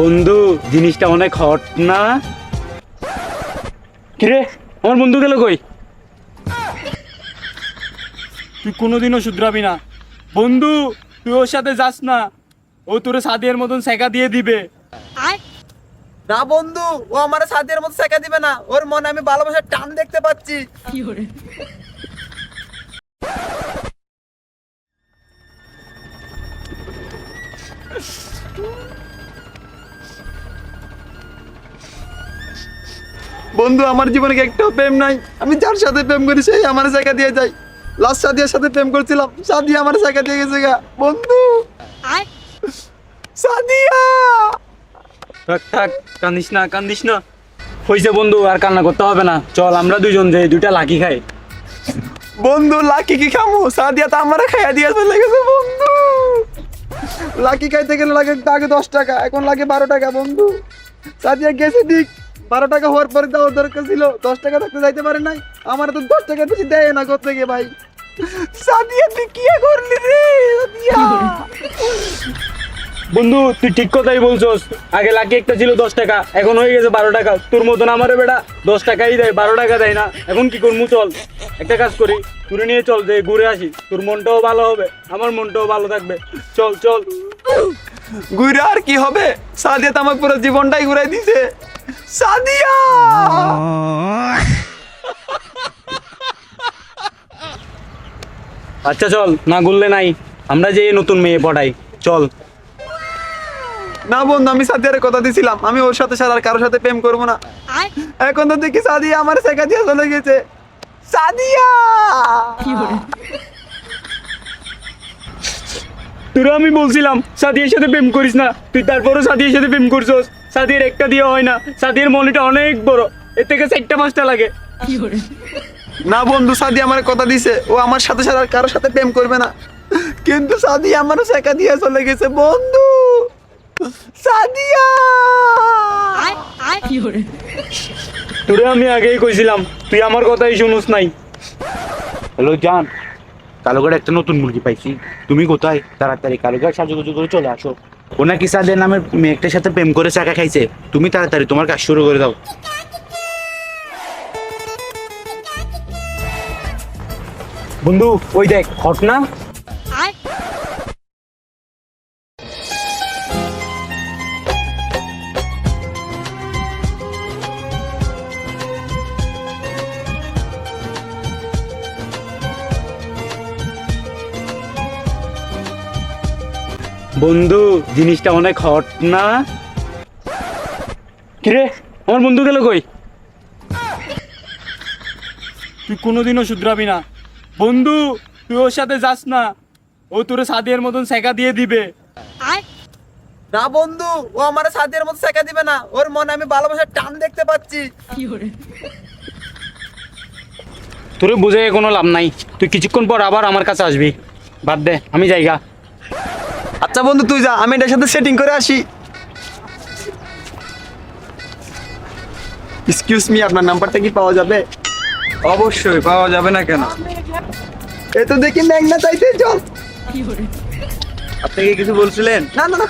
বন্ধু জিনিসটা অনেক হট না? কিরে আমার বন্ধু গেল কই? তুই কোনোদিনও শুধরাবি না। বন্ধু তুই ওর সাথে যাস না। ও তোর সাদের মতন সেকা দিয়ে দিবে। না বন্ধু ও আমার সাথের মতো শেখা দিবে না। ওর মনে আমি ভালোবাসার টান দেখতে পাচ্ছি। বন্ধু আমার জীবনে একটাও প্রেম নাই? আমি যার সাথে প্রেম করি সেই আমার জায়গা দিয়ে যাই লাস্ট সাদিয়ার সাথে প্রেম করছিলাম সাদিয়া আমার জায়গা দিয়ে গেছে গা। বন্ধু! সাদিয়া! থাক থাক কান্দিস না কান্দিস না। হয়েছে বন্ধু আর কান্না করতে হবে না। চল আমরা দুজন যে দুইটা লাকি খাই। বন্ধু লাকি কি খামু? সাদিয়া তো আমারে খাইয়া দিয়ে চলে গেছে বন্ধু! লাকি খাইতে গেলে লাগে আগে দশ টাকা এখন লাগে বারো টাকা বন্ধু। সাদিয়া গেছে ঠিক বারো টাকা হওয়ার পরে দেওয়ার দরকার ছিল, দশ টাকা থাকতে যাইতে পারে নাই। আমার তো দশ টাকা বেশি দেয় না কোথা থেকে ভাই। সাদিয়া তুই কি করলি রে? বন্ধু, তুই ঠিক কথাই বলছস। আগে লাকি একটা ছিল দশ টাকা, এখন হয়ে গেছে বারো টাকা। তোর মতন আমারে বেটা দশ টাকাই দেয়, বারো টাকা দেয় না। এখন কি করব, চল। একটা কাজ করি তুলে নিয়ে চল, যে ঘুরে আসি। তোর মনটাও ভালো হবে, আমার মনটাও ভালো থাকবে। চল চল। ঘুরে আর কি হবে? সাদিয়া তো আমার পুরো জীবনটাই ঘুরাই দিছে। সাদিয়া! আচ্ছা চল না ঘুরলে নাই। আমরা যে নতুন মেয়ে পড়াই। চল। না বন্ধু আমি সাদিয়ার কথা দিছিলাম। আমি ওর সাথে ছাড়া আর কারোর সাথে প্রেম করব না। এখন তো দেখি সাদিয়া আমার শেখা দিয়ে চলে গেছে। সাদিয়া! তোরা আমি বলছিলাম সাদিয়ার সাথে প্রেম করিস না। তুই তারপরও সাদিয়ার সাথে প্রেম করছিস। সাদিয়ার একটা দিয়ে হয় না। সাদিয়ার মনিটা অনেক বড়। এর থেকে চারটা পাঁচটা লাগে। না বন্ধু সাদিয়া আমার কথা দিছে। ও আমার সাথে আর কারোর সাথে প্রেম করবে না। কিন্তু সাদিয়া আমার শেখা দিয়ে চলে গেছে বন্ধু। সাদিয়া! তোরে আমি আগেই কইছিলাম তুই আমার কথাই শুনুস নাই। হ্যালো জান। কালোগড়ে একটা নতুন মুরগি পাইছি। তুমি কোথায়? তাড়াতাড়ি কালোগড় সাজুগুজু করে চলে আসো। ও নাকি সাদের নামের মেয়েটার সাথে প্রেম করে চাকা খাইছে। তুমি তাড়াতাড়ি তোমার কাজ শুরু করে দাও। বন্ধু, ওই দেখ হট বন্ধু জিনিসটা অনেক হট না? কিরে আমার বন্ধু গেল কই? তুই কোনোদিনও শুধরাবি না। বন্ধু তুই ওর সাথে যাস না। ও তোর সাদের মতন সেকা দিয়ে দিবে। না বন্ধু ও আমার সাদিয়ার মতো শেখা দিবে না। ওর মনে আমি ভালোবাসার টান দেখতে পাচ্ছি। তোরে বুঝে কোনো লাভ নাই। তুই কিছুক্ষণ পর আবার আমার কাছে আসবি। বাদ দে আমি যাইগা। আচ্ছা বন্ধু তুই যা আমি এটার সাথে সেটিং করে আসি। এক্সকিউজ মি আপনার নাম্বারটা কি পাওয়া যাবে? অবশ্যই পাওয়া যাবে না কেন? এ তো দেখি ম্যাগনা চাইতে চল। আপনি কি কিছু বলছিলেন? না না না।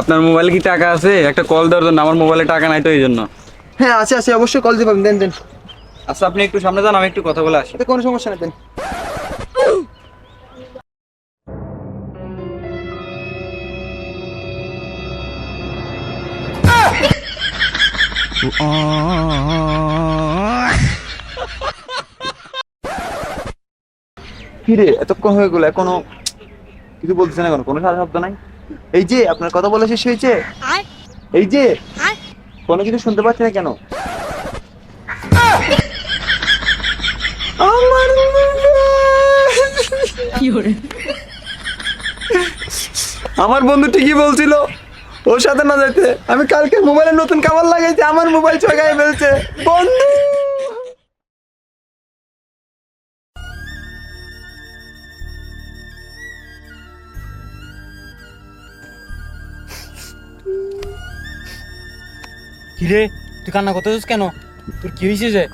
আপনার মোবাইলে কি টাকা আছে? একটা কল দেওয়ার জন্য আমার মোবাইলে টাকা নাই তো এই জন্য। হ্যাঁ আছে আছে অবশ্যই কল দিবেন দেন দেন। আচ্ছা আপনি একটু সামনে যান আমি একটু কথা বলে আসি। কোনো সমস্যা নেই দেন। কিরে এতক্ষণ হয়ে গেল এখনও কিছু বলতেছে না কেন? কোনো সারা শব্দ নাই? এই যে আপনার কথা বলা শেষ হয়েছে? এই যে কোনো কিছু শুনতে পাচ্ছি না কেন? আমার। আমার বন্ধু ঠিকই বলছিল ওর সাথে না যাইতে। আমি কালকে মোবাইলে নতুন কাভার লাগাইছি আমার মোবাইল চগাই ফেলছে। বন্ধু! কিরে তুই কান্না করতেছিস কেন? তোর কি হয়েছে যে?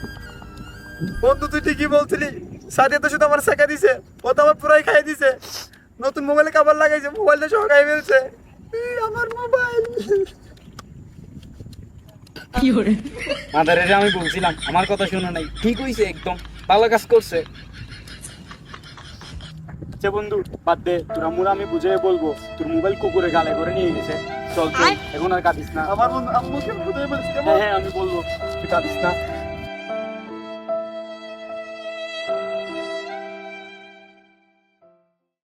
বন্ধু তুই ঠিকই বলছিলি। সাদিয়া তো শুধু আমার শেখা দিছে ও তো আমার পুরাই খাই দিছে। নতুন মোবাইলে কাবার লাগাইছে মোবাইলটা সহ খাই ফেলছে। আমার মোবাইল। মাদারে আমি বলছিলাম আমার কথা শুনো নাই। ঠিক হইছে একদম ভালো কাজ করছে। আচ্ছা বন্ধু বাদ দে তোর আমি বুঝে বলব তোর মোবাইল কুকুরে গালে করে নিয়ে গেছে। চল চল এখন আর কাঁদিস না। আমার আম্মুকে বুঝাই বলছি হ্যাঁ হ্যাঁ আমি বলব তুই কাঁদিস না।